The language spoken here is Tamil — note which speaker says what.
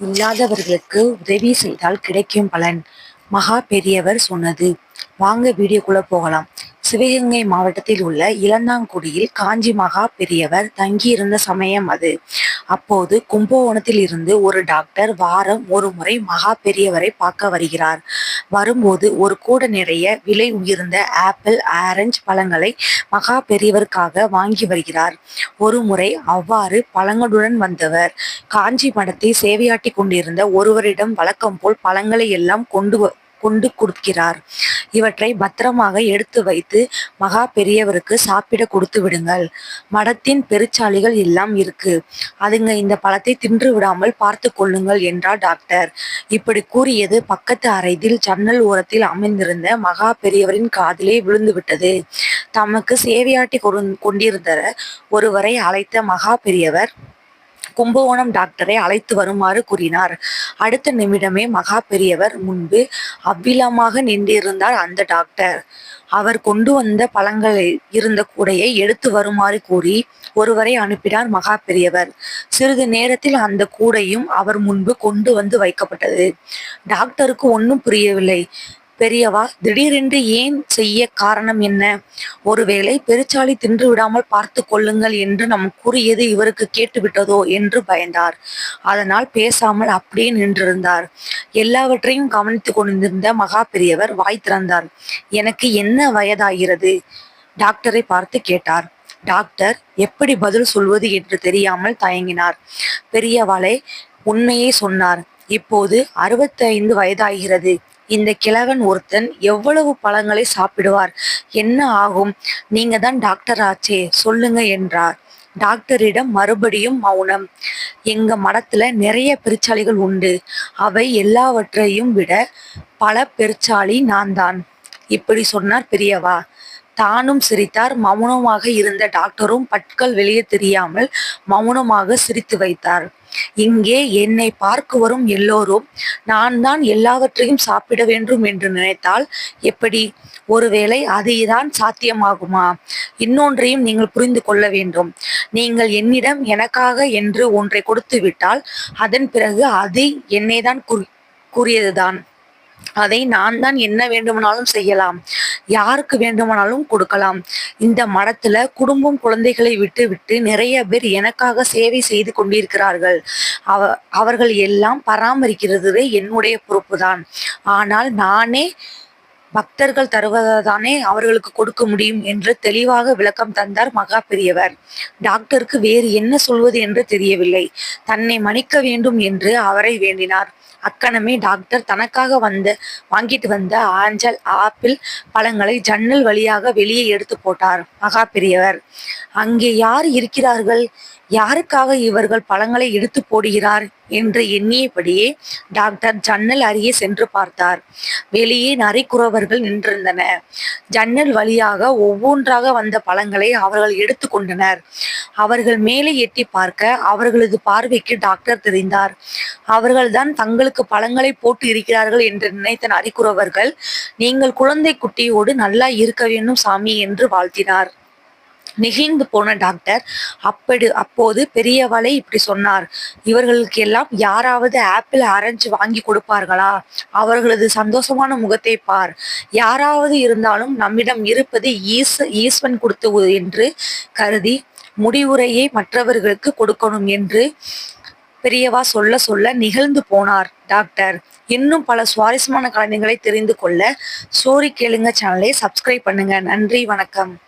Speaker 1: இல்லாதவர்களுக்கு உதவி செய்தால் கிடைக்கும் பலன். மகா பெரியவர் சொன்னது. வாங்க வீடியோக்குள்ள போகலாம். சிவகங்கை மாவட்டத்தில் உள்ள இளந்தாங்குடியில் காஞ்சி மகா பெரியவர் தங்கியிருந்த சமயம் அது. அப்போது கும்பகோணத்தில் இருந்து ஒரு டாக்டர் வாரம் ஒரு முறை மகா பெரியவரை பார்க்க வருகிறார். வரும்போது ஒரு கூட நிறைய விலை உயர்ந்த ஆப்பிள் ஆரஞ்சு பழங்களை மகா பெரியவருக்காக வாங்கி வருகிறார். ஒரு முறை அவ்வாறு பழங்களுடன் வந்தவர். காஞ்சி மடத்தை சேவையாட்டி கொண்டிருந்த ஒருவரிடம் வழக்கம் போல் பழங்களை எல்லாம் கொண்டு கொண்டு கொடுக்கிறார். இவற்றை பத்திரமாக எடுத்து வைத்து மகா பெரியவருக்கு சாப்பிட கொடுத்து விடுங்கள். மடத்தின் பெருச்சாளிகள் எல்லாம் இருக்கு. அதுங்க இந்த பழத்தை தின்று விடாமல் பார்த்து கொள்ளுங்கள் என்றார் டாக்டர். இப்படி கூறியது பக்கத்து அறையில் ஜன்னல் ஓரத்தில் அமைந்திருந்த மகா பெரியவரின் காதிலே விழுந்து விட்டது. தமக்கு சேவையாட்டி கொண்டிருந்த ஒருவரை அழைத்த மகா பெரியவர் கும்பகோணம் டாக்டரை அழைத்து வருமாறு கூறினார். அடுத்த நிமிடமே மகா பெரியவர் முன்பு அவ்விலமாக நின்றிருந்தார் அந்த டாக்டர். அவர் கொண்டு வந்த பழங்களில் இருந்த கூடையை எடுத்து வருமாறு கூறி ஒருவரை அனுப்பினார் மகா பெரியவர். சிறிது நேரத்தில் அந்த கூடையும் அவர் முன்பு கொண்டு வந்து வைக்கப்பட்டது. டாக்டருக்கு ஒன்றும் புரியவில்லை. பெரியவா திடீரென்று ஏன் செய்ய காரணம் என்ன? ஒருவேளை பெருச்சாளி தின்று விடாமல் பார்த்து கொள்ளுங்கள் என்று நம் கூறியது இவருக்கு கேட்டுவிட்டதோ என்று பயந்தார். அதனால் பேசாமல் அப்படியே நின்றிருந்தார். எல்லாவற்றையும் கவனித்துக் கொண்டிருந்த மகா பெரியவர் வாய் திறந்தார். எனக்கு என்ன வயதாகிறது? டாக்டரை பார்த்து கேட்டார். டாக்டர் எப்படி பதில் சொல்வது என்று தெரியாமல் தயங்கினார். பெரியவாளை உண்மையை சொன்னார். இப்போது அறுபத்தைந்து வயதாகிறது. இந்த கிழவன் ஒருத்தன் எவ்வளவு பழங்களை சாப்பிடுவார்? என்ன ஆகும்? நீங்க தான் டாக்டர் ஆச்சே சொல்லுங்க என்றார். டாக்டரிடம் மறுபடியும் மௌனம். எங்க மடத்துல நிறைய பெருச்சாளிகள் உண்டு. அவை எல்லாவற்றையும் விட பல பெருச்சாளி நான் தான் இப்படி சொன்னார் பெரியவா. தானும் சிரித்தார். மௌனமாக இருந்த டாக்டரும் பட்கள் வெளியே தெரியாமல் மௌனமாக சிரித்து வைத்தார். இங்கே என்னை பார்க்க வரும் எல்லோரும் நான் தான் எல்லாவற்றையும் சாப்பிட வேண்டும் என்று நினைத்தால் எப்படி? ஒருவேளை அதுதான் சாத்தியமாகுமா? இன்னொன்றையும் நீங்கள் புரிந்து கொள்ள வேண்டும். நீங்கள் என்னிடம் எனக்காக என்று ஒன்றை கொடுத்து விட்டால் அதன் பிறகு அது என்னை தான் கூறியதுதான். அதை நான் தான் என்ன வேண்டுமானாலும் செய்யலாம். யாருக்கு வேண்டுமானாலும் கொடுக்கலாம். இந்த மடத்துல குடும்பம் குழந்தைகளை விட்டு விட்டு நிறைய பேர் எனக்காக சேவை செய்து கொண்டிருக்கிறார்கள். அவ அவர்கள் எல்லாம் பராமரிக்கிறது என்னுடைய பொறுப்பு தான் ஆனால் நானே பக்தர்கள் தருவதானே அவர்களுக்கு கொடுக்க முடியும் என்று தெளிவாக விளக்கம் தந்தார் மகா பெரியவர். டாக்டருக்கு வேறு என்ன சொல்வது என்று தெரியவில்லை. தன்னை மன்னிக்க வேண்டும் என்று அவரை வேண்டினார். அக்கணமே டாக்டர் தனக்காக வந்த வாங்கிட்டு வந்த ஆஞ்சல் ஆப்பிள் பழங்களை ஜன்னல் வழியாக வெளியே எடுத்து போட்டார். மகா பெரியவர் அங்கே யார் இருக்கிறார்கள்? யாருக்காக இவர்கள் பழங்களை எடுத்து போடுகிறார் என்று எண்ணியபடியே டாக்டர் ஜன்னல் அருகே சென்று பார்த்தார். வெளியே நரிக்குறவர்கள் நின்றிருந்தன. ஜன்னல் வழியாக ஒவ்வொன்றாக வந்த பழங்களை அவர்கள் எடுத்து கொண்டனர். அவர்கள் மேலே எட்டி பார்க்க அவர்களது பார்வைக்கு டாக்டர் தெரிந்தார். அவர்கள்தான் தங்களுக்கு பழங்களை போட்டு இருக்கிறார்கள் என்று நினைத்த நரிக்குறவர்கள் நீங்கள் குழந்தை குட்டியோடு நல்லா இருக்க வேண்டும் சாமி என்று வாழ்த்தினார். நெகிழ்ந்து போன டாக்டர். அப்படி அப்போது பெரியவளை இப்படி சொன்னார். இவர்களுக்கு எல்லாம் யாராவது ஆப்பிள் ஆரஞ்சு வாங்கி கொடுப்பார்களா? அவர்களது சந்தோஷமான முகத்தை பார். யாராவது இருந்தாலும் நம்மிடம் இருப்பது ஈஸ் ஈஸ்வன் கொடுத்து என்று கருதி முடிவுரையை மற்றவர்களுக்கு கொடுக்கணும் என்று பெரியவா சொல்ல சொல்ல நிகழ்ந்து போனார் டாக்டர். இன்னும் பல சுவாரஸ்யமான கலைஞர்களை தெரிந்து கொள்ள சோரி கேளுங்க சேனலை சப்ஸ்கிரைப் பண்ணுங்க. நன்றி வணக்கம்.